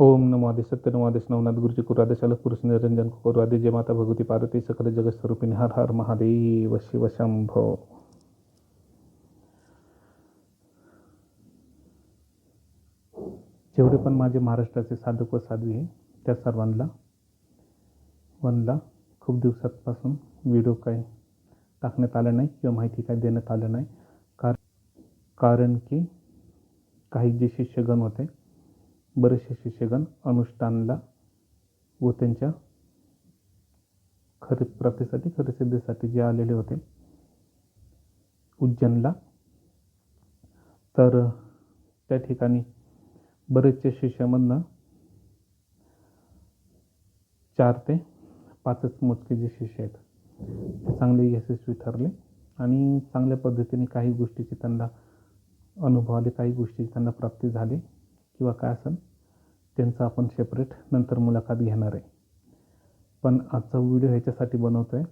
ओम नमो आदि सत्य नमो आदेश नवनाथ गुरुजी कुरु अलग पुरुष निरंजन कुरु आदि जय माता भगवती पार्वती सकल जगत स्वरूपिणी हर हर महादेव शिव शंभो। जेवढे पण माझे महाराष्ट्राचे साधक व साध्वी आहे त्या सर्वांना वनला खूप दिवसापासून व्हिडिओ काही टाकण्यात आला नाही किंवा माहिती काही देण्यात आलं नाही कारण कारण की काही जे शिष्यगण होते बरेचसे शिष्यगण अनुष्ठानला व त्यांच्या खरे प्राप्तीसाठी खरेसिद्धीसाठी जे आलेले होते. उज्जैनला. तर त्या ठिकाणी बरेचसे शिष्यामधनं चार ते पाचच मोजके जे शिष्य आहेत ते चांगले यशस्वी ठरले आणि चांगल्या पद्धतीने काही गोष्टीची त्यांना अनुभव आले काही गोष्टीची त्यांना प्राप्ती झाली. किंवा काय असेल त्यांचं आपण सेपरेट नंतर मुलाखत घेणार आहे. पण आजचा व्हिडिओ ह्याच्यासाठी बनवतो आहे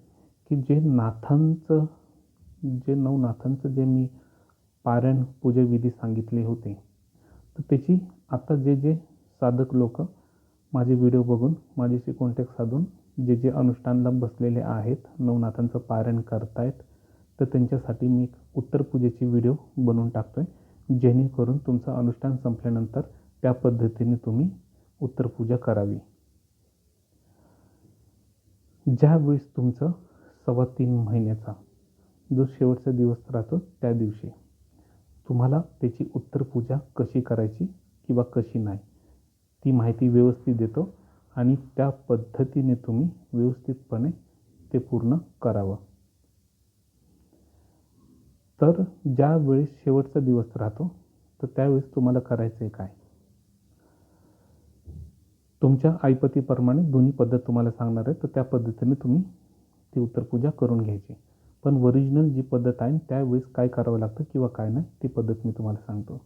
की जे नाथांचं जे नवनाथांचं जे मी पारायण पूजेविधी सांगितले होते तर त्याची आता जे जे साधक लोक माझे व्हिडिओ बघून माझ्याशी कॉन्टॅक्ट साधून जे जे अनुष्ठानला बसलेले आहेत नवनाथांचं पारायण करतायत तर त्यांच्यासाठी मी एक उत्तर पूजेची व्हिडिओ बनवून टाकतो आहे जेणेकरून तुमचं अनुष्ठान संपल्यानंतर त्या पद्धतीने तुम्ही उत्तर पूजा करावी. ज्यावेळेस तुमचं सव्वा तीन महिन्याचा जो शेवटचा दिवस राहतो त्या दिवशी तुम्हाला त्याची उत्तर पूजा कशी करायची किंवा कशी नाही ती माहिती व्यवस्थित देतो आणि त्या पद्धतीने तुम्ही व्यवस्थितपणे ते पूर्ण करावं. तर ज्यावेळेस शेवटचा दिवस राहतो तर त्यावेळेस तुम्हाला करायचं आहे काय? तुमच्या आईपतीप्रमाणे दोन्ही पद्धत तुम्हाला सांगणार आहे. तर त्या पद्धतीने तुम्ही ती उत्तरपूजा करून घ्यायची. पण ओरिजिनल जी पद्धत आहे त्यावेळेस काय करावं लागतं किंवा काय नाही ती पद्धत मी तुम्हाला सांगतो.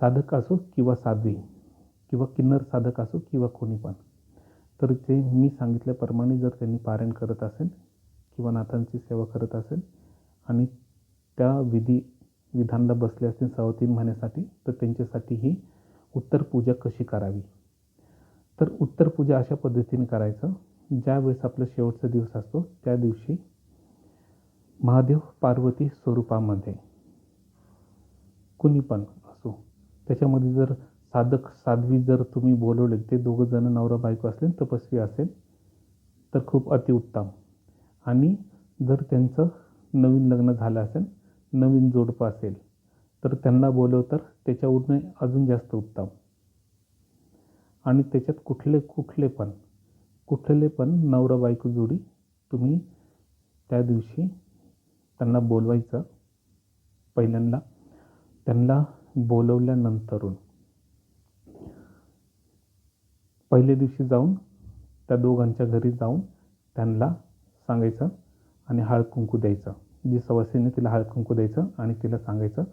साधक असो किंवा साध्वी किंवा किन्नर साधक असो किंवा कोणी पण. तर ते मी सांगितल्याप्रमाणे जर त्यांनी पारायण करत असेल किंवा नाथांची सेवा करत असेल आणि त्या विधी विधानला बसले असतील सव्वा तीन महिन्यासाठी तर त्यांच्यासाठी ही उत्तर पूजा कशी करावी? तर उत्तर पूजा अशा पद्धतीने करायचं. ज्यावेळेस आपला शेवटचा दिवस असतो त्या दिवशी महादेव पार्वती स्वरूपामध्ये कुणी पण असो त्याच्यामध्ये जर साधक साध्वी जर तुम्ही बोलवले ते दोघं जण नवरा बायको असले तपस्वी असेल तर खूप अतिउत्तम आणि जर त्यांचं नवीन लग्न झालं असेल नवीन जोडपं असेल तर त्यांना बोलव तर त्याच्यावरून अजून जास्त उत्तम. आणि त्याच्यात कुठले कुठले पण कुठले पण नवरा बायको जोडी तुम्ही त्या दिवशी त्यांना बोलवायचं पहिल्यांदा. त्यांना बोलवल्यानंतरून पहिल्या दिवशी जाऊन त्या दोघांच्या घरी जाऊन त्यांना सांगायचं आणि हळद कुंकू द्यायचं. जी सवासीने तिला हळद कुंकू द्यायचं आणि तिला सांगायचं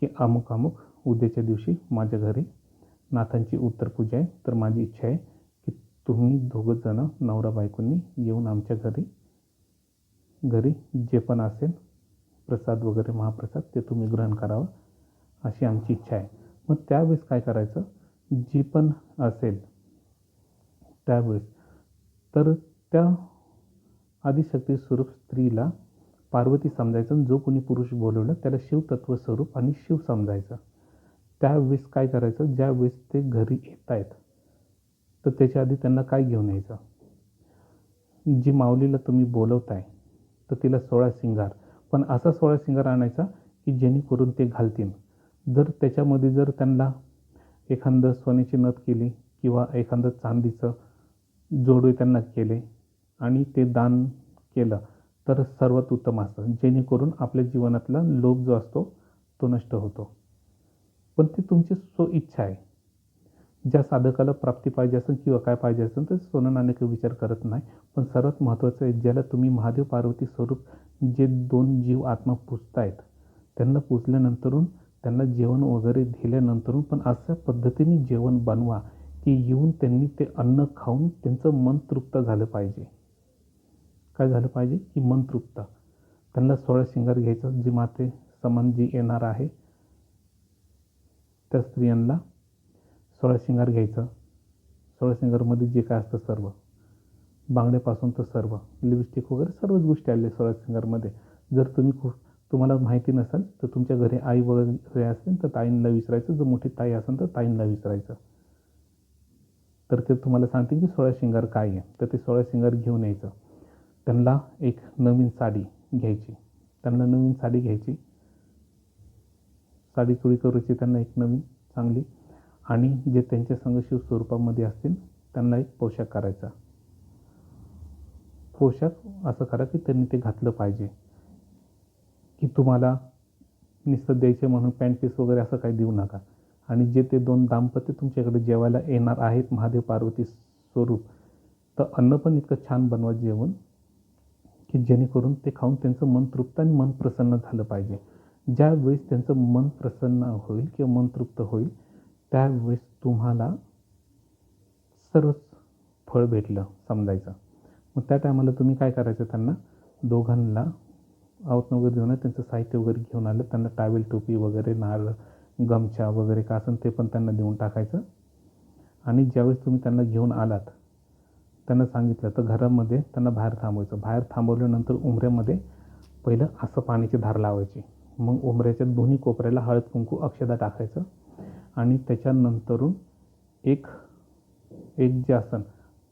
की अमुक अमुक उद्याच्या दिवशी माझ्या घरी नाथांची उत्तर पूजा आहे. तर माझी इच्छा आहे की तुम्ही दोघं जण नवरा बायकोंनी येऊन आमच्या घरी घरी जे पण असेल प्रसाद वगैरे महाप्रसाद ते तुम्ही ग्रहण करावं अशी आमची इच्छा आहे. मग त्यावेळेस काय करायचं? जी पण असेल त्यावेळेस तर त्या आदिशक्ती स्वरूप स्त्रीला पार्वती समजायचं जो कोणी पुरुष बोलवलं त्याला शिवतत्व स्वरूप आणि शिव समजायचं. त्यावेळेस काय करायचं? ज्यावेळेस ते घरी येत आहेत तर त्याच्या आधी त्यांना काय घेऊन यायचं? जी माऊलीला तुम्ही बोलवताय तर तिला सोळा शिंगार. पण असा सोळा सिंगार आणायचा की जेणेकरून ते घालतील. जर त्याच्यामध्ये जर त्यांना एखादं सोन्याची नथ केली किंवा एखादं चांदीचं जोडवे त्यांना केले आणि ते दान केलं तर सर्वात उत्तम असतं. जेणेकरून आपल्या जीवनातला लोभ जो असतो तो नष्ट होतो. पण ती तुमची सो इच्छा आहे. ज्या साधकाला प्राप्ती पाहिजे असेल किंवा काय पाहिजे असेल तर सोनं नाण्याचा विचार करत नाही. पण सर्वात महत्त्वाचं आहे ज्याला तुम्ही महादेव पार्वती स्वरूप जे दोन जीव आत्मा पूजतायत त्यांना पुजल्यानंतरून त्यांना जेवण वगैरे दिल्यानंतरून पण अशा पद्धतीने जेवण बनवा की येऊन त्यांनी ते अन्न खाऊन त्यांचं मन तृप्त झालं पाहिजे. काय झालं पाहिजे? की मन तृप्त. त्यांना सोळा शिंगार घ्यायचं जी माते समान जी येणार आहे त्या स्त्रियांना सोळा शिंगार घ्यायचं. सोळा शिंगारमध्ये जे काय असतं सर्व. बांगड्यापासून तर सर्व. लिपस्टिक वगैरे सर्वच गोष्टी आल्या सोळा शिंगारमध्ये. जर तुम्ही खूप तुम्हाला माहिती नसेल तर तुमच्या घरी आई वगैरे असतील तर ताईंना विचारायचं. जर मोठी ताई असेल तर ताईंना विचारायचं. तर ते तुम्हाला सांगते की सोळा शिंगार काय आहे. तर ते सोळा शिंगार घेऊन यायचं. त्यांना एक नवीन साडी घ्यायची. त्यांना नवीन साडी घ्यायची. साडी चोळी करायची त्यांना एक नवीन चांगली आणि जे त्यांच्या संघ स्वरूपामध्ये असतील त्यांना एक पोशाख करायचा. पोशाख असं करा की त्यांनी ते घातलं पाहिजे. की तुम्हाला नुसतं द्यायचे म्हणून पॅन्ट पीस वगैरे असं काही देऊ नका. आणि जे ते दोन दाम्पत्य तुमच्याकडे जेवायला येणार आहेत महादेव पार्वती स्वरूप तर अन्न पण इतकं छान बनवा जेवण की जेणेकरून ते खाऊन त्यांचं मन तृप्त आणि मन प्रसन्न झालं पाहिजे. ज्यावेळेस त्यांचं मन प्रसन्न होईल किंवा मन तृप्त होईल त्यावेळेस तुम्हाला सर्वच फळ भेटलं समजायचं. मग त्या टायमाला तुम्ही काय करायचं त्यांना? दोघांना आवतनं वगैरे देऊन त्यांचं साहित्य वगैरे घेऊन आलं त्यांना टावेल टोपी वगैरे नारळ गमछा वगैरे का असेल ते पण त्यांना देऊन टाकायचं. आणि ज्यावेळेस तुम्ही त्यांना घेऊन आलात त्यांना सांगितलं तर घरामध्ये त्यांना बाहेर थांबवायचं. बाहेर थांबवल्यानंतर उमऱ्यामध्ये पहिलं असं पाण्याची धार लावायची. मग उमऱ्याच्या दोन्ही कोपऱ्याला हळद कुंकू अक्षदा टाकायचं. आणि त्याच्यानंतरून एक एक जे असन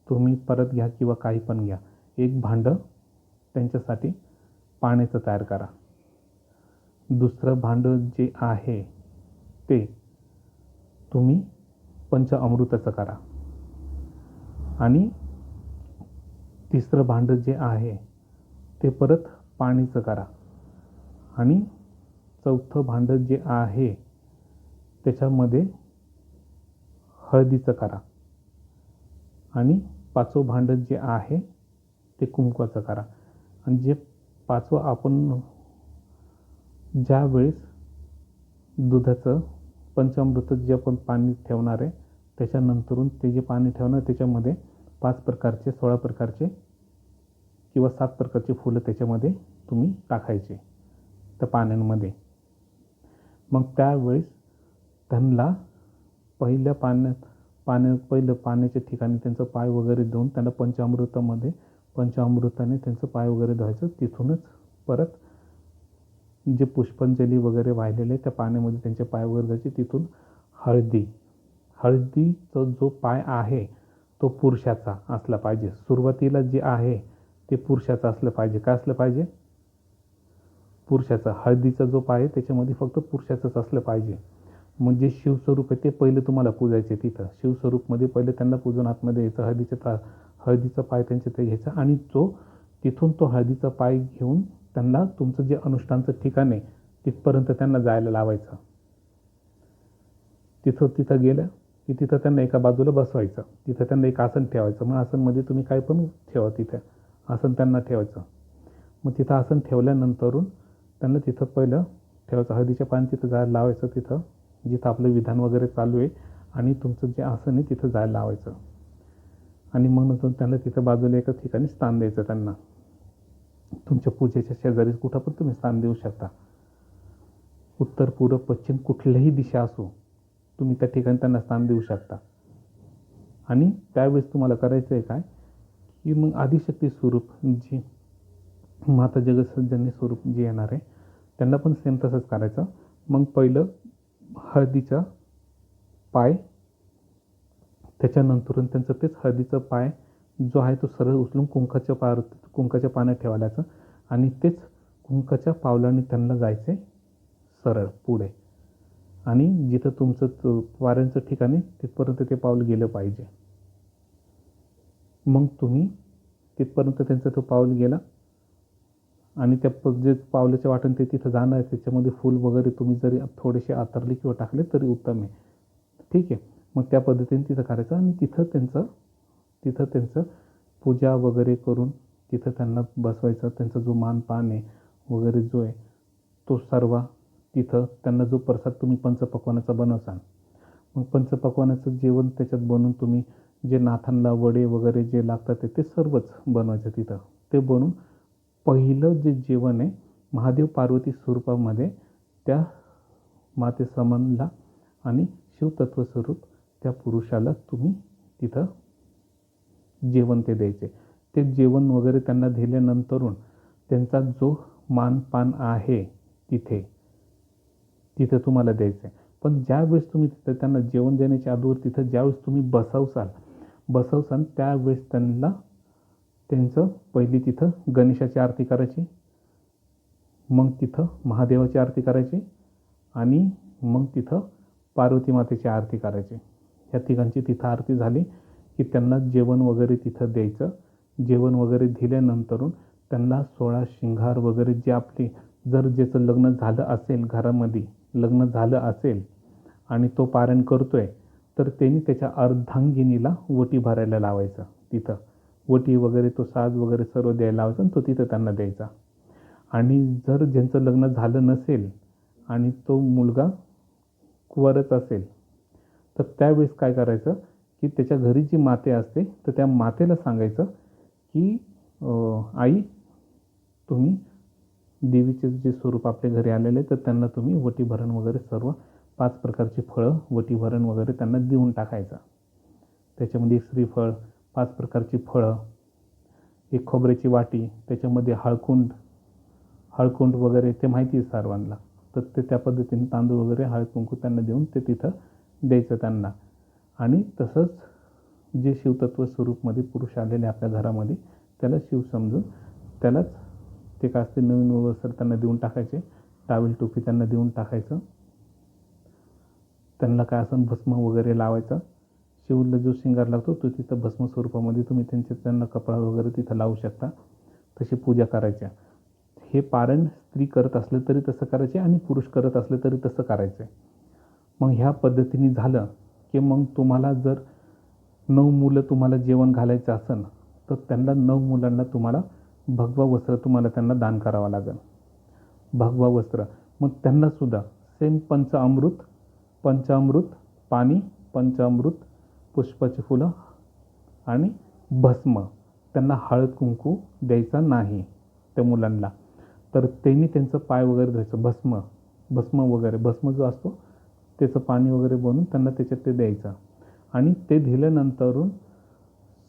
तुम्ही परत घ्या किंवा काही पण घ्या एक भांडं त्यांच्यासाठी पाण्याचं तयार करा. दुसरं भांडं जे आहे ते तुम्ही पंचअमृताचं करा. आणि तिसरं भांडं जे आहे ते परत पाणीचं करा. आणि चौथं भांडं जे आहे त्याच्यामध्ये हळदीचं करा. आणि पाचवं भांडं जे आहे ते कुंकवाचं करा. आणि जे पाचवं आपण ज्यावेळेस दुधाचं पंचामृत जे आपण पाणी ठेवणार आहे त्याच्यानंतरून ते जे पाणी ठेवणार त्याच्यामध्ये पाच प्रकारचे सोळा प्रकारचे किंवा सात प्रकारचे फुलं त्याच्यामध्ये तुम्ही टाकायचे. त्या पाण्यांमध्ये. मग त्यावेळेस त्यांना पहिल्या पाण्यात पाण्या पहिलं पाण्याच्या ठिकाणी त्यांचं पाय वगैरे धुवून त्यांना पंचामृतामध्ये पंचामृताने त्यांचं पाय वगैरे धुवायचं. तिथूनच परत जे पुष्पांजली वगैरे वाहिलेले त्या पाण्यामध्ये त्यांचे पाय वगैरे जायचे तिथून हळदी हळदीचा जो पाय आहे तो पुरुषाचा असला पाहिजे. सुरुवातीला जे आहे ते पुरुषाचं असलं पाहिजे. काय असलं पाहिजे? पुरुषाचा हळदीचा जो पाय आहे त्याच्यामध्ये फक्त पुरुषाचंच असलं पाहिजे. म्हणजे शिवस्वरूप आहे ते पहिले तुम्हाला पूजायचे तिथं. शिवस्वरूपमध्ये पहिले त्यांना पूजून आतमध्ये यायचं हळदीच्या ता हळदीचा पाय त्यांच्या ते घ्यायचा आणि तो तिथून तो हळदीचा पाय घेऊन त्यांना तुमचं जे अनुष्ठानचं ठिकाण आहे तिथपर्यंत त्यांना जायला लावायचं. तिथं तिथं गेलं की तिथं त्यांना एका बाजूला बसवायचं. तिथं त्यांना एक आसन ठेवायचं. मग आसनमध्ये तुम्ही काय पण ठेवा तिथे. आसन त्यांना ठेवायचं. मग तिथं आसन ठेवल्यानंतरून त्यांना तिथं पहिलं ठेवायचं. हळदीच्या पान तिथं जायला लावायचं तिथं जिथं आपलं विधान वगैरे चालू आहे आणि तुमचं जे आसन आहे तिथं जायला लावायचं. आणि मग नंतर त्यांना तिथं बाजूला एका ठिकाणी स्थान द्यायचं त्यांना. तुमच्या पूजेच्या शेजारी कुठं पण तुम्ही स्थान देऊ शकता. उत्तर पूर्व पश्चिम कुठल्याही दिशा असो तुम्ही त्या ठिकाणी त्यांना स्थान देऊ शकता. आणि त्यावेळेस तुम्हाला करायचं आहे काय? की मग आदिशक्ती स्वरूप जी माता जगसज्जनी स्वरूप जे येणार आहे त्यांना पण सेम तसंच करायचं. मग पहिलं हळदीचा पाय त्याच्यानंतरून त्यांचं तेच हळदीचा पाय जो आहे तो सरळ उचलून कुंकाच्या पार कुंकाच्या पाण्यात ठेवायचं आणि तेच कुंकाच्या पावलाने त्यांना जायचे सरळ पुढे. आणि जिथं तुमचं वाऱ्यांचं ठिकाण आहे तिथपर्यंत ते पाऊल गेलं पाहिजे. मग तुम्ही तिथपर्यंत त्यांचं तो पाऊल गेला. आणि त्या प जे पावलाच्या वाटण ते तिथं जाणार आहे त्याच्यामध्ये फूल वगैरे तुम्ही जरी थोडेसे आतरले किंवा टाकले तरी उत्तम आहे. ठीक आहे. मग त्या पद्धतीने तिथं करायचं आणि तिथं त्यांचं तिथं त्यांचं पूजा वगैरे करून तिथं त्यांना बसवायचं. त्यांचा जो मान पान आहे वगैरे जो आहे तो सर्व तिथं त्यांना जो प्रसाद तुम्ही पंचपक्वानाचा बनवसाल मग पंचपक्वानाचं जेवण त्याच्यात बनवून तुम्ही जे नाथांना वडे वगैरे जे लागतात ते सर्वच बनवायचं तिथं. ते बनवून पहिलं जे जेवण आहे महादेव पार्वती स्वरूपामध्ये त्या मातेसमनला आणि शिवतत्व स्वरूप त्या पुरुषाला तुम्ही तिथं जेवण ते द्यायचे. ते जेवण वगैरे त्यांना दिल्यानंतरून त्यांचा जो मानपान आहे तिथे तिथं तुम्हाला द्यायचं आहे पण ज्यावेळेस तुम्ही तिथं त्यांना जेवण देण्याच्या अगोदर तिथं ज्यावेळेस तुम्ही बसवसाल बसवसाल त्यावेळेस त्यांना त्यांचं पहिली तिथं गणेशाची आरती करायची मग तिथं महादेवाची आरती करायची आणि मग तिथं पार्वती मातेची आरती करायची. ह्या तिघांची तिथं आरती झाली की त्यांना जेवण वगैरे तिथं द्यायचं. जेवण वगैरे दिल्यानंतरून त्यांना सोळा शिंगार वगैरे जे आपले जर ज्याचं लग्न झालं असेल घरामध्ये लग्न झालं असेल आणि तो पारायण आहे तर त्यांनी त्याच्या अर्धांगिनीला वटी भरायला लावायचं तिथं. ओटी वगैरे तो साज वगैरे सर्व द्यायला लावायचा आणि तो तिथं त्यांना द्यायचा. आणि जर ज्यांचं लग्न झालं नसेल आणि तो मुलगा कुवारच असेल तर त्यावेळेस काय करायचं की त्याच्या घरी जी माते असते तर त्या मातेला सांगायचं की आई तुम्ही देवीचे जे स्वरूप आपल्या घरी आलेले तर त्यांना तुम्ही वटीभरण वगैरे सर्व पाच प्रकारची फळं वटीभरण वगैरे त्यांना देऊन टाकायचं. त्याच्यामध्ये श्रीफळ पाच प्रकारची फळं एक खोबऱ्याची वाटी त्याच्यामध्ये हळकुंड हळकुंड वगैरे ते माहिती आहे सर्वांना. तर ते त्या पद्धतीने तांदूळ वगैरे हळकुंकू त्यांना देऊन ते तिथं द्यायचं त्यांना. आणि तसंच जे शिवतत्व स्वरूपमध्ये पुरुष आलेले आपल्या घरामध्ये त्याला शिव समजून त्यालाच ते काय असते नवीन वस्त्र त्यांना देऊन टाकायचे टावेल टोपी त्यांना देऊन टाकायचं. त्यांना काय असं भस्म वगैरे लावायचं. शिवला जो शिंगार लागतो तो तिथं भस्म स्वरूपामध्ये तुम्ही त्यांचे त्यांना कपडा वगैरे तिथं लावू शकता. तशी पूजा करायच्या. हे पारण स्त्री करत असले तरी तसं करायचे आणि पुरुष करत असले तरी तसं करायचं. मग ह्या पद्धतीने झालं की मग तुम्हाला जर नऊ मुलं तुम्हाला जेवण घालायचं असेल तर त्यांना नऊ मुलांना तुम्हाला भगवा वस्त्र तुम्हाला त्यांना दान करावं लागेल. भगवा वस्त्र. मग त्यांनासुद्धा सेम पंचामृत पंचामृत पाणी पंचामृत पुष्पाची फुलं आणि भस्म. त्यांना हळद कुंकू द्यायचा नाही त्या मुलांना. तर त्यांनी त्यांचं पाय वगैरे धुवायचं. भस्म. भस्म वगैरे. भस्म जो असतो त्याचं पाणी वगैरे बनवून त्यांना त्याच्यात ते द्यायचं. आणि ते दिल्यानंतरून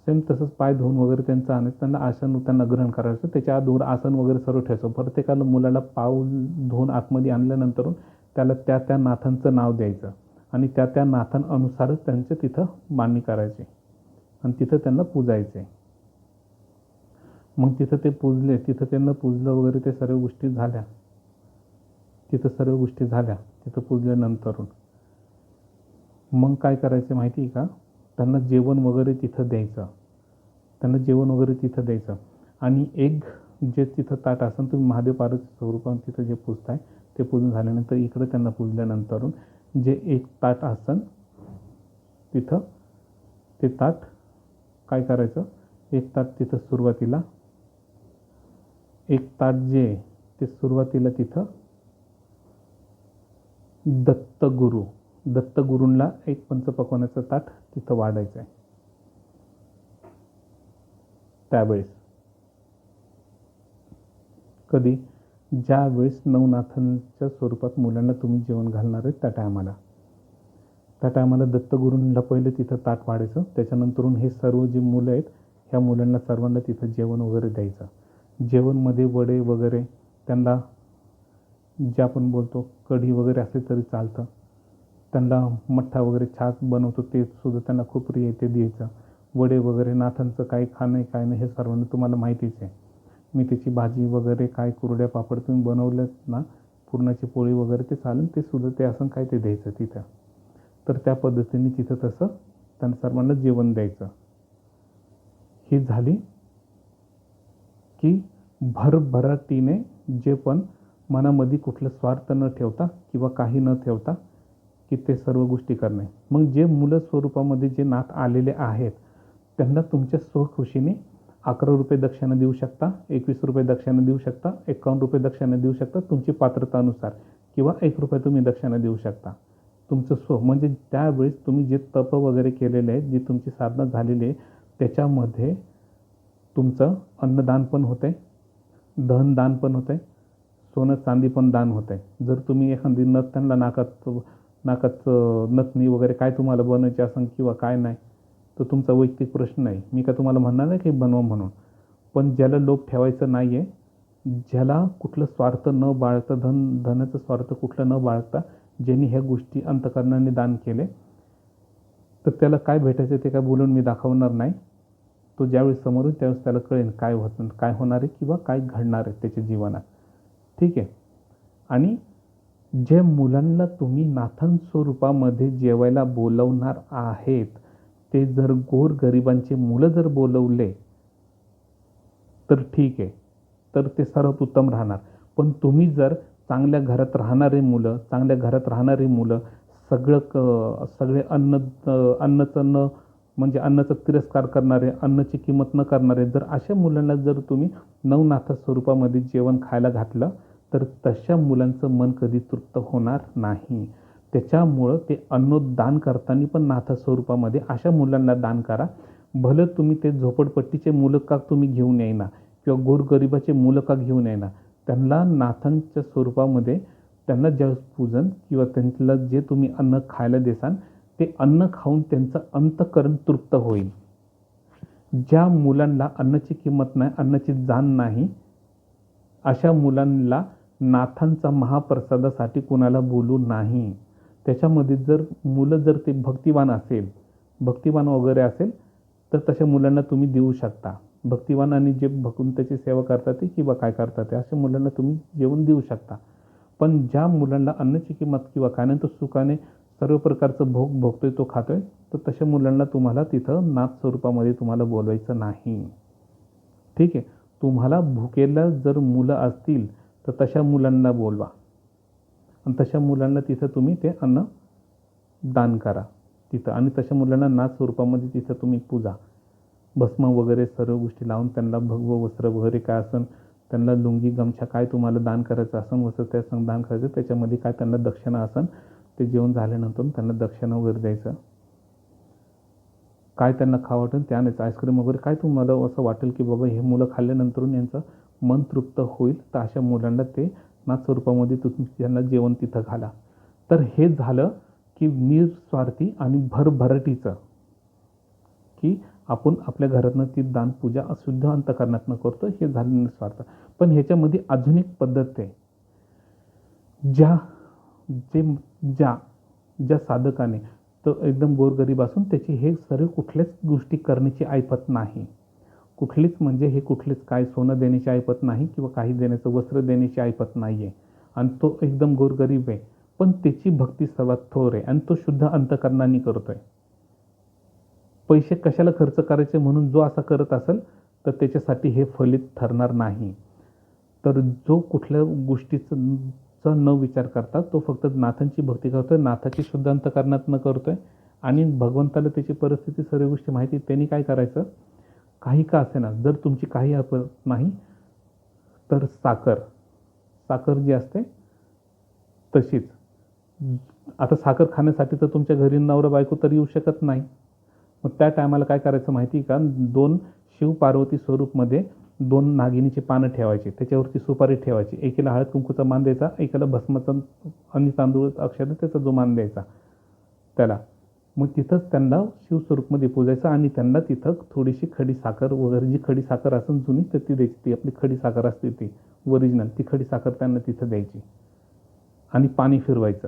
सेम तसंच पाय धुवून वगैरे त्यांचं आणायचं. त्यांना आसन त्यांना ग्रहण करायचं. त्याच्या आत आसन वगैरे सर्व ठेवायचं. प्रत्येकाला मुलाला पाऊल धुवून आतमध्ये आणल्यानंतरून त्याला त्या त्या नाथांचं नाव द्यायचं. आणि त्या त्या नाथांनुसारच त्यांचे तिथं मान्य करायचे. आणि तिथं त्यांना पूजायचे. मग तिथं ते पूजले तिथं त्यांना पूजलं वगैरे ते सर्व गोष्टी झाल्या. तिथं सर्व गोष्टी झाल्या तिथं पूजल्यानंतरून. मग काय करायचं माहिती आहे का? त्यांना जेवण वगैरे तिथं द्यायचं. त्यांना जेवण वगैरे तिथं द्यायचं. आणि एक जे तिथं ताट असेल तुम्ही महादेव पार्वती स्वरूपात तिथं जे पूजताय ते पूजून झाल्यानंतर इकडं त्यांना पूजल्यानंतरून जे एक ताट आसन तिथं ते ताट काय करायचं? एक ताट तिथं सुरुवातीला एक ताट जे ते सुरुवातीला तिथं दत्तगुरू दत्तगुरूंना एक पंचपक्वानाचं ताट तिथं वाढायचं आहे. त्यावेळेस. कधी? ज्या वेळेस नवनाथांच्या स्वरूपात मुलांना तुम्ही जेवण घालणार आहे त्या टायमाला. त्या टायमाला दत्तगुरूंना पहिले तिथं ताट वाढायचं त्याच्यानंतरून हे सर्व जे मुलं आहेत ह्या मुलांना सर्वांना तिथं जेवण वगैरे द्यायचं. जेवणमध्ये वडे वगैरे त्यांना जे आपण बोलतो कढी वगैरे असले तरी चालतं. त्यांना मठ्ठा वगैरे छास बनवतो ते सुद्धा त्यांना खूप प्रिय ते द्यायचं. वडे वगैरे नाथांचं काय खाणं काय नाही हे सर्वांना तुम्हाला माहितीच आहे. मी त्याची भाजी वगैरे काय कुरड्या पापड तुम्ही बनवलं ना पुरणाची पोळी वगैरे ते चालेल ते सुद्धा ते असं काय ते द्यायचं तिथं. तर त्या पद्धतीने तिथं तसं त्यांना सर्वांना जेवण द्यायचं. ही झाली की भरभराटीने जे पण मनामध्ये कुठलं स्वार्थ न ठेवता किंवा काही न ठेवता की ते सर्व गोष्टी करणे. मग जे मुलं स्वरूपामध्ये जे नात आलेले आहेत त्यांना तुमच्या स्वखुशीने अकरा रुपये दक्षिणा देऊ शकता एकवीस रुपये दक्षिणा देऊ शकता एकावन्न रुपये दक्षिणा देऊ शकता तुमची पात्रतानुसार किंवा एक रुपये तुम्ही दक्षिणा देऊ शकता. तुमचं स्व म्हणजे त्यावेळेस तुम्ही जे तप वगैरे केलेले आहे जी तुमची साधना झालेली आहे त्याच्यामध्ये तुमचं अन्नदान पण होतं आहे धनदान पण होतं आहे सोनं चांदी पण दान होत. आहे जर तुम्ही एखादी नथ त्यांना नाकात नाकात नथनी वगैरे काय तुम्हाला बनवायची असेल किंवा काय नाही तो तुमचा वैयक्तिक प्रश्न आहे मी का तुम्हाला म्हणणार नाही की बनवा म्हणून. पण ज्याला लोभ ठेवायचं नाही आहे ज्याला कुठलं स्वार्थ न बाळगता धन धनाचं स्वार्थ कुठलं न बाळगता ज्यांनी ह्या गोष्टी अंतकरणाने दान केले तर त्याला काय भेटायचं ते काय बोलून मी दाखवणार नाही. तो ज्यावेळेस समोर होईल त्यावेळेस त्याला कळेल काय होत काय होणार आहे किंवा काय घडणार आहे त्याच्या जीवनात. ठीक आहे? आणि जे मुलांना तुम्ही नाथन स्वरूपामध्ये जेवायला बोलवणार आहेत ते जर गोर गरिबांचे मुलं जर बोलवले तर ठीक आहे. तर ते सर्वात उत्तम राहणार. पण तुम्ही जर चांगल्या घरात राहणारे मुलं चांगल्या घरात राहणारी मुलं सगळं क सगळे अन्न अन्नाचं न म्हणजे अन्नाचा तिरस्कार करणारे अन्नाची किंमत न करणारे जर अशा मुलांना जर तुम्ही नवनाथ स्वरूपामध्ये जेवण खायला घातलं तर तशा मुलांचं मन कधी तृप्त होणार नाही. त्याच्यामुळं ते अन्नदान करताना पण नाथ स्वरूपामध्ये अशा मुलांना दान करा. भलं तुम्ही ते झोपडपट्टीचे मुलं का तुम्ही घेऊन येईना किंवा गोरगरिबाचे मुलं का घेऊन येईना त्यांना नाथांच्या स्वरूपामध्ये त्यांना ज्या पूजन किंवा त्यांना जे तुम्ही अन्न खायला देसान ते अन्न खाऊन त्यांचं अंतकरण तृप्त होईल. ज्या मुलांना अन्नाची किंमत नाही अन्नाची जाण नाही अशा मुलांना नाथांचा महाप्रसादासाठी कुणाला बोलू नाही. त्याच्यामध्ये जर मुलं जर ते भक्तिवान असेल भक्तिवान वगैरे असेल तर तशा मुलांना तुम्ही देऊ शकता. भक्तिवान आणि जे भगवंताची सेवा करतात ते किंवा काय करतात ते अशा मुलांना तुम्ही जेवण देऊ शकता. पण ज्या मुलांना अन्नाची किंमत किंवा काय नाही तो सुखाने सर्व प्रकारचं भोग भोगतोय तो खातोय तर तशा मुलांना तुम्हाला तिथं नाच स्वरूपामध्ये तुम्हाला बोलवायचं नाही. ठीक आहे? तुम्हाला भुकेला जर मुलं असतील तर तशा मुलांना बोलवा. आणि तशा मुलांना तिथं तुम्ही ते अन्न दान करा. तिथं आणि तशा मुलांना नाच स्वरूपामध्ये तिथं तुम्ही पूजा. भस्म वगैरे सर्व गोष्टी लावून त्यांना भगव वस्त्र वगैरे काय असन त्यांना लुंगी गमछा काय तुम्हाला दान करायचं असन वस्त्र त्या संग दान करायचं त्याच्यामध्ये काय त्यांना दक्षिणा असन ते जेवण झाल्यानंतर त्यांना दक्षिणा वगैरे द्यायचं. काय त्यांना खावं वाटेल ते आणायचं. आईस्क्रीम वगैरे काय तुम्हाला असं वाटेल की बाबा हे मुलं खाल्ल्यानंतर यांचं मन तृप्त होईल तर अशा मुलांना ते स्वरूपामध्ये तुम्ही त्यांना जेवण तिथं घाला. तर हे झालं की निस्वार्थी आणि भरभराटीचं की आपण आपल्या घरातनं ती दानपूजा अशुद्ध अंतकरणातनं करतो हे झालं निस्वार्थ पण ह्याच्यामध्ये अजून एक पद्धत आहे. ज्या जे ज्या ज्या साधकाने तो एकदम गोरगरीब असून त्याची हे सर्व कुठल्याच गोष्टी करण्याची ऐपत नाही. कुठलीच म्हणजे हे कुठलीच काय सोनं देण्याची ऐपत नाही किंवा काही देण्याचं वस्त्र देण्याची ऐपत नाही आहे आणि तो एकदम गोरगरीब आहे. पण त्याची भक्ती सर्वात थोर आहे. आणि तो शुद्ध अंतकरणाने करतोय. पैसे कशाला खर्च करायचे म्हणून जो असा करत असेल तर त्याच्यासाठी हे फलित ठरणार नाही. तर जो कुठल्या गोष्टीचं चा न विचार करता तो फक्त नाथांची भक्ती करतोय नाथाची शुद्ध अंतकरणात न करतोय. आणि भगवंताला त्याची परिस्थिती सर्व गोष्टी माहिती त्यांनी काय करायचं? काही का असेना जर तुमची काही आपत नाही तर साखर. साखर जी असते तशीच. आता साखर खाण्यासाठी तर तुमच्या घरी नवरा बायको तर येऊ शकत नाही. मग त्या टायमाला काय करायचं माहिती आहे का? दोन शिव पार्वती स्वरूपमध्ये दोन नागिनीची पानं ठेवायची. त्याच्यावरती सुपारी ठेवायची. एकीला हळद कुंकूचा मान द्यायचा एकाला भस्माचा आणि तांदूळ अक्षर त्याचा जो मान द्यायचा. त्याला. मग तिथंच त्यांना शिवस्वरूपमध्ये पूजायचं आणि त्यांना तिथं थोडीशी खडी साखर वगैरे जी खडी साखर असून जुनी तर ती द्यायची. ती आपली खडी साखर असते ती ओरिजिनल ती खडी साखर त्यांना तिथं द्यायची. आणि पाणी फिरवायचं.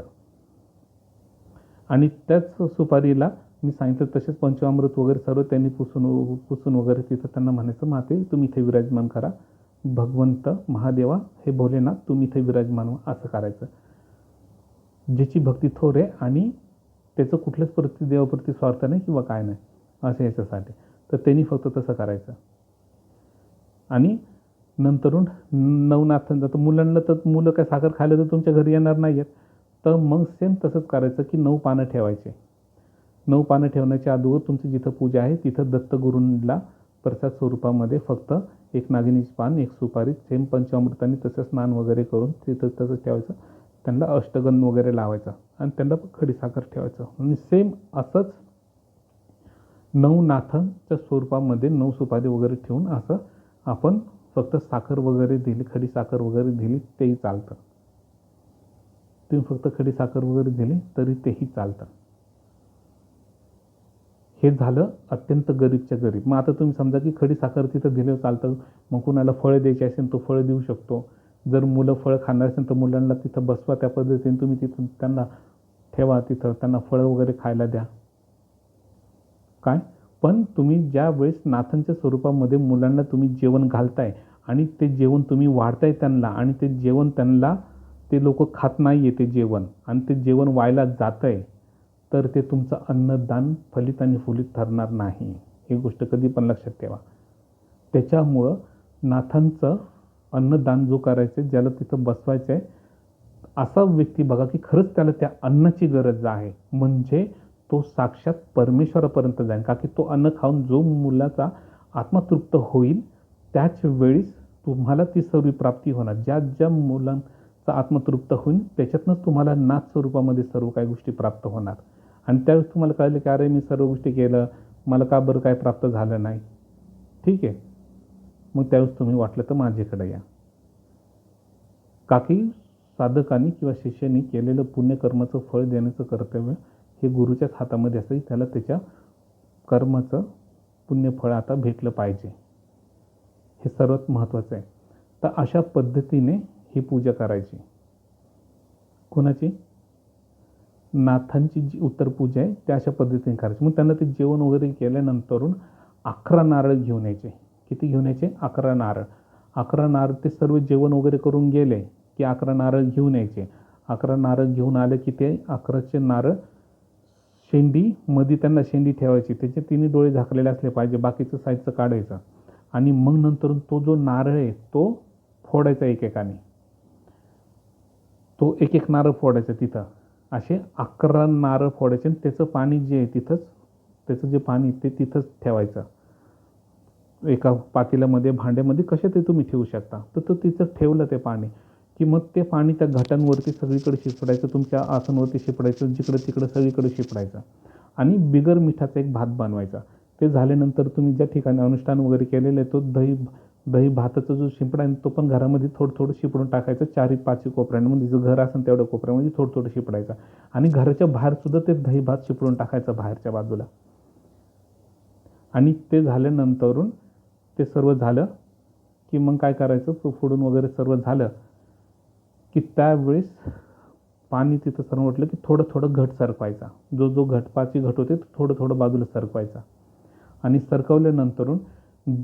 आणि त्याच सुपारीला मी सांगितलं तसेच पंचामृत वगैरे सर्व त्यांनी पुसून पुसून वगैरे तिथं त्यांना म्हणायचं माते तुम्ही इथे विराजमान करा. भगवंत महादेवा हे भोलेनाथ तुम्ही इथे विराजमान असं करायचं. ज्याची भक्ती थोर आहे आणि त्याचं कुठल्याच प्रति देवाप्रती स्वार्थ नाही किंवा काय नाही असं याच्यासाठी. तर त्यांनी फक्त तसं करायचं. आणि नंतरून नवनाथांचं तर मुलांना तर मुलं काय साखर खायला तर तुमच्या घरी येणार नाही आहेत. तर मग सेम तसंच करायचं की नऊ पानं ठेवायचे. नऊ पानं ठेवण्याच्या अगोदर तुमची जिथं पूजा आहे तिथं दत्तगुरूंना प्रसाद स्वरूपामध्ये फक्त एक नागिनीची पान एक सुपारी सेम पंचामृताने तसं स्नान वगैरे करून तिथं तसंच ठेवायचं. त्यांना अष्टगन वगैरे लावायचा आणि त्यांना खडी साखर ठेवायचं. आणि सेम असंच नवनाथांच्या स्वरूपामध्ये नऊ सुपारी वगैरे ठेवून असं आपण फक्त साखर वगैरे दिली खडी साखर वगैरे दिली तेही चालतं. तुम्ही फक्त खडी साखर वगैरे दिली तरी तेही चालतं. हे झालं अत्यंत गरीबच्या गरीब. मग आता तुम्ही समजा की खडी साखर तिथं दिलं चालतं. मग कुणाला फळं द्यायची असेल तो फळं देऊ शकतो. जर मुलं फळं खाणार असेल तर मुलांना तिथं बसवा त्या पद्धतीने तुम्ही तिथून त्यांना ठेवा तिथं त्यांना फळं वगैरे खायला द्या. काय? पण तुम्ही ज्या वेळेस नाथांच्या स्वरूपामध्ये मुलांना तुम्ही जेवण घालताय आणि ते जेवण तुम्ही वाढताय त्यांना आणि ते जेवण त्यांना ते लोक खात नाही आहे ते जेवण आणि ते जेवण व्हायला जातं आहे तर ते तुमचं अन्नदान फलित आणि फुलित ठरणार नाही. ही गोष्ट कधी पण लक्षात ठेवा. त्याच्यामुळं नाथांचं अन्नदान जो करायचं आहे ज्याला तिथं बसवायचं आहे असा व्यक्ती बघा की खरंच त्याला त्या अन्नाची गरज आहे. म्हणजे तो साक्षात परमेश्वरापर्यंत जाईल. का की तो अन्न खाऊन जो मुलाचा आत्मा तृप्त होईल त्याच वेळीस तुम्हाला ती सर्व प्राप्ती होणार. ज्या ज्या मुलांचा आत्मतृप्त होईल त्याच्यातनंच तुम्हाला नाथ स्वरूपामध्ये सर्व काही गोष्टी प्राप्त होणार. आणि त्यावेळेस तुम्हाला कळलं की अरे मी सर्व गोष्टी केलं मला का बरं काय प्राप्त झालं नाही? ठीक आहे. मग त्यावेळेस तुम्ही वाटलं तर माझ्याकडे या. काकी साधकाने साधकांनी किंवा शिष्याने केलेलं पुण्यकर्माचं फळ देण्याचं कर्तव्य हे गुरुच्याच हातामध्ये असेल त्याला त्याच्या कर्माचं पुण्यफळ आता भेटलं पाहिजे. हे सर्वात महत्त्वाचं आहे. तर अशा पद्धतीने ही पूजा करायची. कोणाची? नाथांची जी उत्तर पूजा आहे त्या अशा पद्धतीने करायची. मग त्यांना ते जेवण वगैरे केल्यानंतरून अकरा नारळ घेऊन यायचे. किती घेऊन यायचे? अकरा नारळ. अकरा नारळ ते सर्व जेवण वगैरे करून गेले की अकरा नारळ घेऊन यायचे. अकरा नारळ घेऊन आले की ते अकराचे नारळ शेंडी मध्ये त्यांना शेंडी ठेवायची. त्याचे तिन्ही डोळे झाकलेले असले पाहिजे बाकीचं साहित्य काढायचं. आणि मग नंतर तो जो नारळ आहे तो फोडायचा एकेकाने. तो एक एक नारळ फोडायचा तिथं. असे अकरा नारळ फोडायचे आणि त्याचं पाणी जे आहे तिथंच त्याचं जे पाणी ते तिथंच ठेवायचं. एका पातेल्यामध्ये भांड्यामध्ये कशा ते तुम्ही ठेवू शकता? तर तो तिचं ठेवलं ते पाणी. की मग ते पाणी त्या घटांवरती सगळीकडे शिपडायचं तुमच्या आसनवरती शिपडायचं जिकडं तिकडं सगळीकडे शिपडायचं आणि बिगर मिठाचा एक भात बनवायचा. ते झाल्यानंतर तुम्ही ज्या ठिकाणी अनुष्ठान वगैरे केलेलं आहे तो दही दही भाताचा जो शिंपडा आहे तो पण घरामध्ये थोडं थोडं शिपडून टाकायचं. चारी पाचही कोपऱ्यांमध्ये जो घर असेल तेवढ्या कोपऱ्यामध्ये थोडं थोडं शिपडायचं आणि घराच्या बाहेरसुद्धा ते दही भात शिपडून टाकायचं बाहेरच्या बाजूला. आणि ते झाल्यानंतरून ते सर्व झालं की मग काय करायचं? तो फोडून वगैरे सर्व झालं की त्यावेळेस पाणी तिथं सर्व म्हटलं की थोडं थोडं घट सरकवायचा. जो जो घटपाची घट होते तो थोडं थोडं बाजूला सरकवायचा. आणि सरकवल्यानंतरून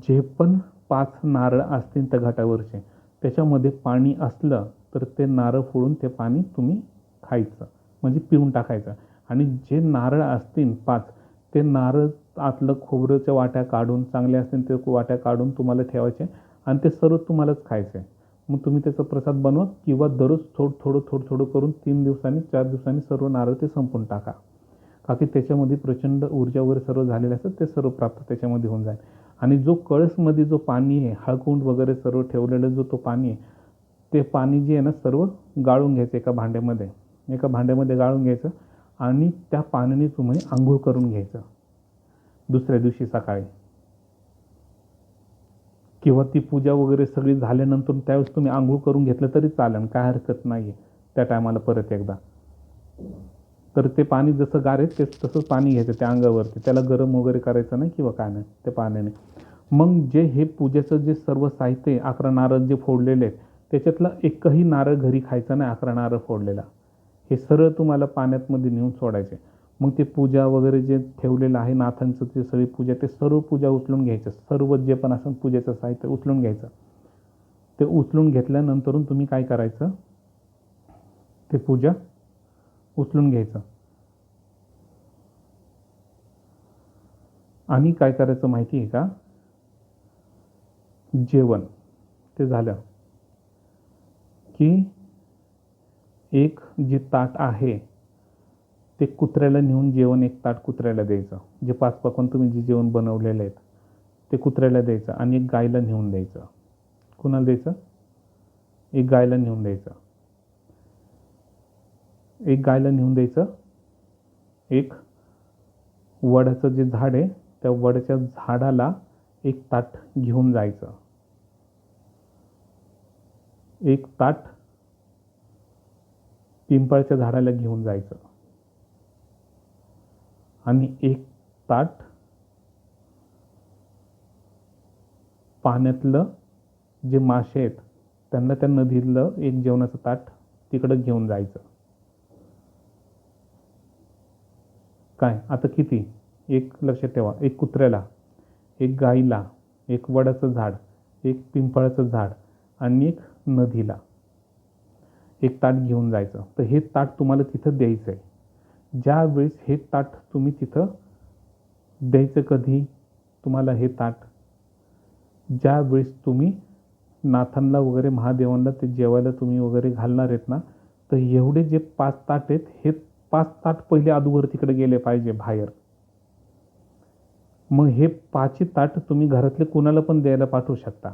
जे पण पाच नारळ असतील त्या घाटावरचे त्याच्यामध्ये पाणी असलं तर ते नारळ फोडून ते पाणी तुम्ही खायचं. म्हणजे पिऊन टाकायचं. आणि जे नारळ असतील पाच ते नारळ आतलं खोबऱ्याच्या वाट्या काढून चांगले असतील ते वाट्या काढून तुम्हाला ठेवायचे आणि ते सर्व तुम्हालाच खायचे. मग तुम्ही त्याचा प्रसाद बनवा किंवा दररोज थोडं थोडं थोडं थोडं करून तीन दिवसांनी चार दिवसांनी सर्व नारळ ते संपून टाका. का की त्याच्यामध्ये प्रचंड ऊर्जा वगैरे सर्व झालेले असतात ते सर्व प्राप्त त्याच्यामध्ये होऊन जाईल. आणि जो कळसमध्ये जो पाणी आहे हळकुंड वगैरे सर्व ठेवलेलं जो तो पाणी आहे ते पाणी जे आहे ना सर्व गाळून घ्यायचं एका भांड्यामध्ये. एका भांड्यामध्ये गाळून घ्यायचं आणि त्या पाण्याने तुम्ही आंघोळ करून घ्यायचं. दुसऱ्या दिवशी सकाळी. किंवा ती पूजा वगैरे सगळी झाल्यानंतर त्यावेळेस तुम्ही आंघोळ करून घेतलं तरी चालेल काय हरकत नाही आहे त्या टायमाला परत एकदा. तर ते पाणी जसं गार आहे ते तसंच पाणी घ्यायचं त्या अंगावरती. त्याला गरम वगैरे करायचं नाही किंवा काय नाही ते पाण्याने. मग जे हे पूजेचं जे सर्व साहित्य आहे अकरा नारळ जे फोडलेले आहेत त्याच्यातला एकही नारळ घरी खायचा नाही अकरा नारळ फोडलेला. हे सरळ तुम्हाला पाण्यातमध्ये नेऊन सोडायचे. मग ते पूजा वगैरे जे ठेवलेलं आहे नाथांचं ते सगळी पूजा ते सर्व पूजा उचलून घ्यायचं. सर्व जे पण असं पूजेचं साहित्य उचलून घ्यायचं. ते उचलून घेतल्यानंतरून तुम्ही काय करायचं? ते पूजा उचलून घ्यायचं. आणि काय करायचं माहिती आहे का? जेवण. ते झालं. की एक जे ताट आहे ते कुत्र्याला नेऊन जेवण एक ताट कुत्र्याला द्यायचं. जे पाच पकवान तुम्ही जे जेवण बनवलेलं आहेत ते कुत्र्याला द्यायचं आणि एक गायला नेऊन द्यायचं. कुणाला द्यायचं? एक गायला नेऊन द्यायचं. एक गायला नेऊन द्यायचं. एक वडाचं जे झाड आहे त्या वडाच्या झाडाला एक ताट घेऊन जायचं. एक ताट पिंपळाच्या झाडाला घेऊन जायचं. आणि एक ताट पाण्यातलं जे मासे आहेत त्यांना त्या नदीतलं एक जेवणाचं ताट तिकडं घेऊन जायचं. काय? आता किती? एक लक्षात ठेवा. एक कुत्र्याला एक गाईला एक वडाचं झाड एक पिंपळाचं झाड आणि एक नदीला एक ताट घेऊन जायचं. तर हे ताट तुम्हाला तिथं द्यायचं आहे ज्यावेळेस हे ताट तुम्ही तिथं द्यायचं कधी तुम्हाला हे ताट. ज्यावेळेस तुम्ही नाथांना वगैरे महादेवांना ते जेवायला तुम्ही वगैरे घालणार आहेत ना तर एवढे जे पाच ताट आहेत हे पाच ताट पहिले अगोदर तिकडे गेले पाहिजे बाहेर. मग हे पाचही ताट तुम्ही घरातले कुणाला पण द्यायला पाठवू शकता.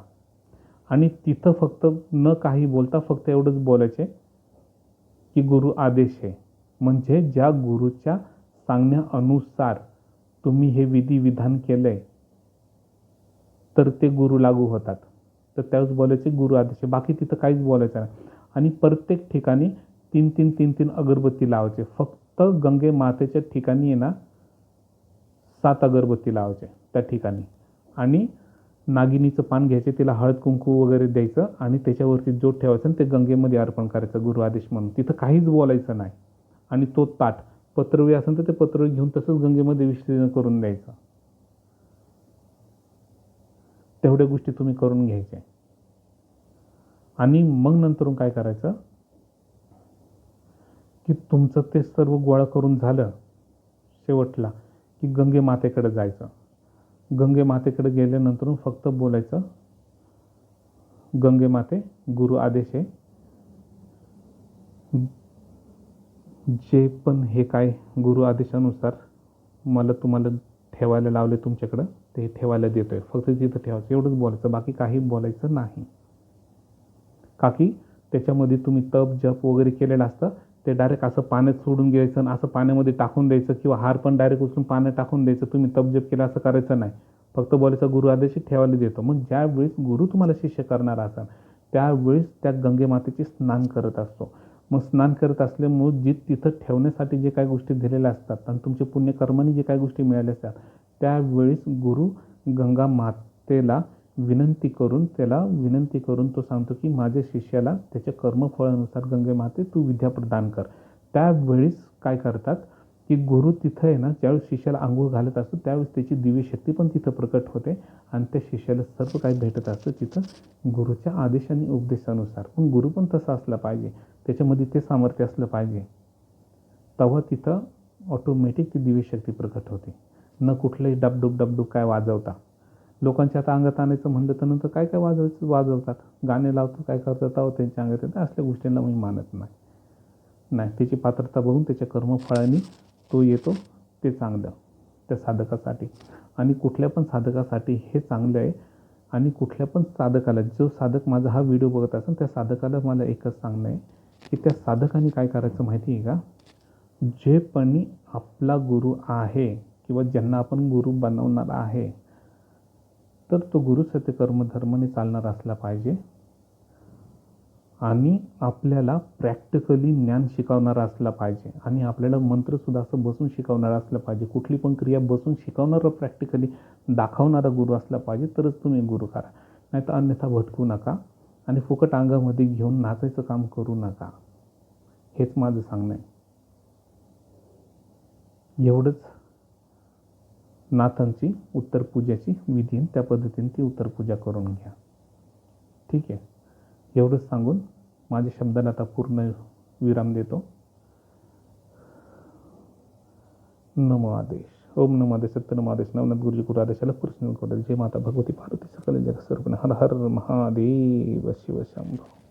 आणि तिथं फक्त न काही बोलता फक्त एवढंच बोलायचे की गुरु आदेश आहे. म्हणजे ज्या गुरुच्या सांगण्यानुसार तुम्ही हे विधी विधान केलंय तर ते गुरु लागू होतात. तर त्यावेळेस बोलायचे गुरु आदेश बाकी तिथं काहीच बोलायचं नाही. आणि प्रत्येक ठिकाणी तीन तीन तीन तीन अगरबत्ती लावायचे. फक्त गंगे मातेच्या ठिकाणी आहे ना सात अगरबत्ती लावायचे त्या ठिकाणी. आणि नागिनीचं पान घ्यायचे तिला हळद कुंकू वगैरे द्यायचं आणि त्याच्यावरती जोत ठेवायचं आणि ते गंगेमध्ये अर्पण करायचं गुरु आदेश म्हणून. तिथं काहीच बोलायचं नाही. आणि तो ताट पत्रवी असेल तर ते पत्रवी घेऊन तसंच गंगेमध्ये विसर्जन करून द्यायचं. तेवढ्या गोष्टी तुम्ही करून घ्यायच्या. आणि मग नंतरून काय करायचं? की तुमचं ते सर्व गोळा करून झालं शेवटला की गंगे मातेकडे जायचं. गंगे मातेकडे गेल्यानंतर फक्त बोलायचं गंगे माते गुरु आदेश आहे. जे पण हे काय गुरु आदेशानुसार मला तुम्हाला ठेवायला लावले तुमच्याकडं ते ठेवायला देतो आहे फक्त तिथं ठेवायचं एवढंच बोलायचं. बाकी काही बोलायचं नाही. का की त्याच्यामध्ये तुम्ही तप जप वगैरे केलेलं असतं ते डायरेक्ट असं पाण्यात सोडून घ्यायचं आणि असं पाण्यामध्ये टाकून द्यायचं किंवा हार पण डायरेक्ट उचलून पाण्यात टाकून द्यायचं. तुम्ही तप जप केलं असं करायचं नाही. फक्त बोलायचं गुरु आदेश ठेवायला देतो. मग ज्यावेळेस गुरु तुम्हाला शिष्य करणार असाल त्यावेळेस त्या गंगे मातेचे स्नान करत असतो. मग स्नान करत असल्यामुळे जी तिथं ठेवण्यासाठी जे काही गोष्टी दिलेल्या असतात आणि तुमच्या पुण्यकर्माने जे काही गोष्टी मिळाल्या असतात त्यावेळेस गुरु गंगा मातेला विनंती करून त्याला विनंती करून तो सांगतो की माझ्या शिष्याला त्याच्या कर्मफळानुसार गंगे माते तू विद्या प्रदान कर. त्यावेळेस काय करतात? की गुरु तिथं आहे ना ज्यावेळेस शिष्याला आंघोळ घालत असतो त्यावेळेस त्याची दिव्य शक्ती पण तिथं प्रकट होते आणि त्या शिष्याला सर्व काही भेटत असतं तिथं गुरुच्या आदेश आणि उपदेशानुसार. पण गुरु पण तसा असला पाहिजे. त्याच्यामध्ये ते सामर्थ्य असलं पाहिजे. तेव्हा तिथं ऑटोमॅटिक ती दिव्य शक्ती प्रकट होते. न कुठलंही डबडुब डबडुब काय वाजवता. लोकांच्या आता अंगात आणायचं म्हणलं तर नंतर काय काय वाजवायचं? वाजवतात. गाणे लावतो काय करतात? तेव्हा त्यांच्या अंगात येतं. असल्या गोष्टींना मी मानत नाही. नाही त्याची पात्रता बघून त्याच्या कर्मफळाने तो येतो ते चांगलं त्या साधकासाठी. आणि कुठल्या पण साधकासाठी हे चांगलं आहे आणि कुठल्या पण साधकाला जो साधक माझा हा व्हिडिओ बघत असेल त्या साधकाला मला एकच सांगणं आहे की त्या साधकाने काय करायचं माहिती आहे का? जे पण आपला गुरु आहे किंवा ज्यांना आपण गुरु बनवणार आहे तर तो गुरु सत्य कर्मधर्माने चालणार असला पाहिजे. आणि आपल्याला प्रॅक्टिकली ज्ञान शिकवणारा असला पाहिजे. आणि आपल्याला मंत्रसुद्धा असं बसून शिकवणारा असलं पाहिजे. कुठली पण क्रिया बसून शिकवणारा प्रॅक्टिकली दाखवणारा गुरु असला पाहिजे तरच तुम्ही गुरु करा. नाही तर अन्यथा भटकू नका आणि फुकट अंगामध्ये घेऊन नाचायचं काम करू नका. हेच माझं सांगणं आहे. एवढंच नाथांची उत्तर पूजाची विधी त्या पद्धतीने ती उत्तर पूजा करून घ्या. ठीक आहे? एवढंच सांगून माझ्या शब्दाला आता पूर्ण विराम देतो. नमो आदेश. ओम नम आदेश सत्य नमो आदेश नवनाथ गुरुजी गुरु आदेशाला पुरुष जय माता भगवती पार्वती सकल जग सर्व हर हर महादेव शिव शंभो.